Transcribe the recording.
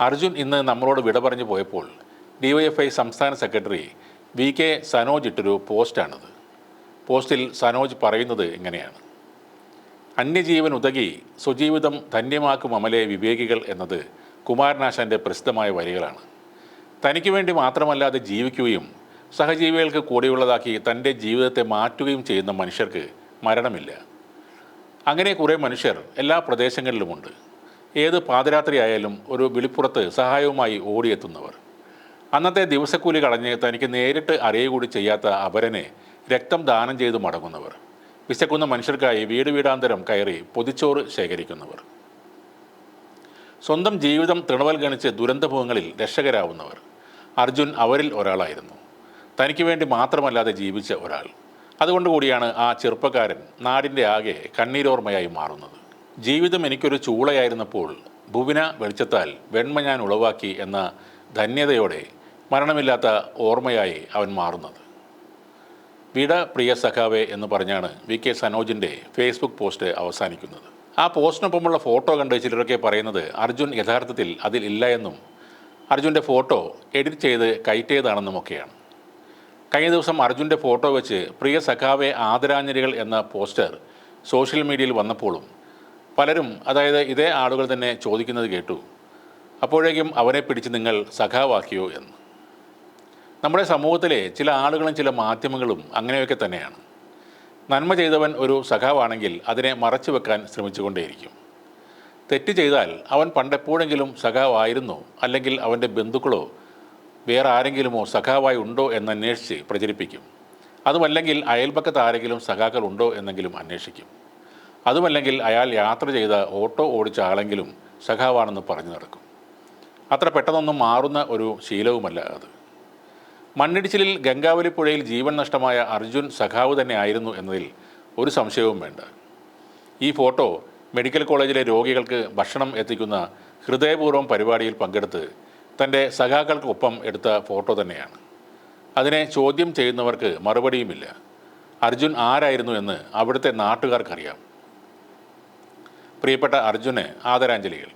അർജുൻ ഇന്ന് നമ്മളോട് വിട പറഞ്ഞു പോയപ്പോൾ ഡിവൈഎഫ്ഐ സംസ്ഥാന സെക്രട്ടറി വി കെ സനോജ് ഇട്ടൊരു പോസ്റ്റാണിത്. പോസ്റ്റിൽ സനോജ് പറയുന്നത് ഇങ്ങനെയാണ്. അന്യജീവൻ ഉതകി സ്വജീവിതം ധന്യമാക്കും അമലെ വിവേകികൾ എന്നത് കുമാരനാശാന്റെ പ്രസിദ്ധമായ വരികളാണ്. തനിക്ക് വേണ്ടി മാത്രമല്ലാതെ ജീവിക്കുകയും സഹജീവികൾക്ക് കൂടെയുള്ളതാക്കി തന്റെ ജീവിതത്തെ മാറ്റുകയും ചെയ്യുന്ന മനുഷ്യർക്ക് മരണമില്ല. അങ്ങനെ കുറേ മനുഷ്യർ എല്ലാ പ്രദേശങ്ങളിലുമുണ്ട്. ഏത് പാതിരാത്രിയായാലും ഒരു വിളിപ്പുറത്ത് സഹായവുമായി ഓടിയെത്തുന്നവർ. അന്നത്തെ ദിവസക്കൂലി കളഞ്ഞ് തനിക്ക് നേരിട്ട് അറിയുകൂടി ചെയ്യാത്ത അവരനെ രക്തം ദാനം ചെയ്ത് മടങ്ങുന്നവർ. വിശക്കുന്ന മനുഷ്യർക്കായി വീട് വീടാന്തരം കയറി പൊതിച്ചോറ് ശേഖരിക്കുന്നവർ. സ്വന്തം ജീവിതം തൃണവൽഗണിച്ച് ദുരന്തമുഖങ്ങളിൽ രക്ഷകരാവുന്നവർ. അർജുൻ അവരിൽ ഒരാളായിരുന്നു. തനിക്ക് വേണ്ടി മാത്രമല്ലാതെ ജീവിച്ച ഒരാൾ. അതുകൊണ്ട് കൂടിയാണ് ആ ചെറുപ്പക്കാരൻ നാടിന്റെ ആകെ കണ്ണീരോർമ്മയായി മാറുന്നത്. ജീവിതം എനിക്കൊരു ചൂളയായിരുന്നപ്പോൾ ഭുവിന വെളിച്ചത്താൽ വെണ്മ ഞാൻ ഉളവാക്കി എന്ന ധന്യതയോടെ മരണമില്ലാത്ത ഓർമ്മയായി അവൻ മാറുന്നത്. വിട പ്രിയ സഖാവേ എന്ന് പറഞ്ഞാണ് വി കെ സനോജിന്റെ ഫേസ്ബുക്ക് പോസ്റ്റ് അവസാനിക്കുന്നത്. ആ പോസ്റ്റിനൊപ്പമുള്ള ഫോട്ടോ കണ്ട് ചിലരൊക്കെ പറയുന്നത് അർജുൻ യഥാർത്ഥത്തിൽ അതിൽ ഇല്ല എന്നും അർജുന്റെ ഫോട്ടോ എഡിറ്റ് ചെയ്ത് കയറ്റിയതാണെന്നുമൊക്കെയാണ്. കഴിഞ്ഞ ദിവസം അർജുന്റെ ഫോട്ടോ വെച്ച് പ്രിയ സഖാവെ ആദരാഞ്ജലികൾ എന്ന പോസ്റ്റർ സോഷ്യൽ മീഡിയയിൽ വന്നപ്പോഴും പലരും അതായത് ഇതേ ആളുകൾ തന്നെ ചോദിക്കുന്നത് കേട്ടു. അപ്പോഴേക്കും അവരെ പിടിച്ച് നിങ്ങൾ സഖാവാക്കിയോ എന്ന്. നമ്മുടെ സമൂഹത്തിലെ ചില ആളുകളും ചില മാധ്യമങ്ങളും അങ്ങനെയൊക്കെ തന്നെയാണ്. നന്മ ചെയ്തവൻ ഒരു സഖാവാണെങ്കിൽ അതിനെ മറച്ചു വെക്കാൻ ശ്രമിച്ചുകൊണ്ടേയിരിക്കും. തെറ്റ് ചെയ്താൽ അവൻ പണ്ടെപ്പോഴെങ്കിലും സഖാവായിരുന്നോ? അല്ലെങ്കിൽ അവന്റെ ബന്ധുക്കളോ വേറെ ആരെങ്കിലുമോ സഖാവായി ഉണ്ടോ എന്നന്വേഷിച്ച് പ്രചരിപ്പിക്കും. അതുമല്ലെങ്കിൽ അയൽപക്കത്ത് ആരെങ്കിലും സഖാക്കൾ ഉണ്ടോ എന്നെങ്കിലും അന്വേഷിക്കും. അതുമല്ലെങ്കിൽ അയാൾ യാത്ര ചെയ്ത ഓട്ടോ ഓടിച്ച ആളെങ്കിലും സഖാവാണെന്ന് പറഞ്ഞു നടക്കും. അത്ര പെട്ടെന്നൊന്നും മാറുന്ന ഒരു ശീലവുമല്ല അത്. മണ്ണിടിച്ചിലിൽ ഗംഗാവലി പുഴയിൽ ജീവൻ നഷ്ടമായ അർജുൻ സഖാവ് തന്നെ ആയിരുന്നു എന്നതിൽ ഒരു സംശയവും വേണ്ട. ഈ ഫോട്ടോ മെഡിക്കൽ കോളേജിലെ രോഗികൾക്ക് ഭക്ഷണം എത്തിക്കുന്ന ഹൃദയപൂർവം പരിപാടിയിൽ പങ്കെടുത്ത് തന്റെ സഖാക്കൾക്കൊപ്പം എടുത്ത ഫോട്ടോ തന്നെയാണ്. അതിനെ ചോദ്യം ചെയ്യുന്നവർക്ക് മറുപടിയുമില്ല. അർജുൻ ആരായിരുന്നു എന്ന് അവിടുത്തെ നാട്ടുകാർക്കറിയാം. പ്രിയപ്പെട്ട അർജുന് ആദരാഞ്ജലികൾ.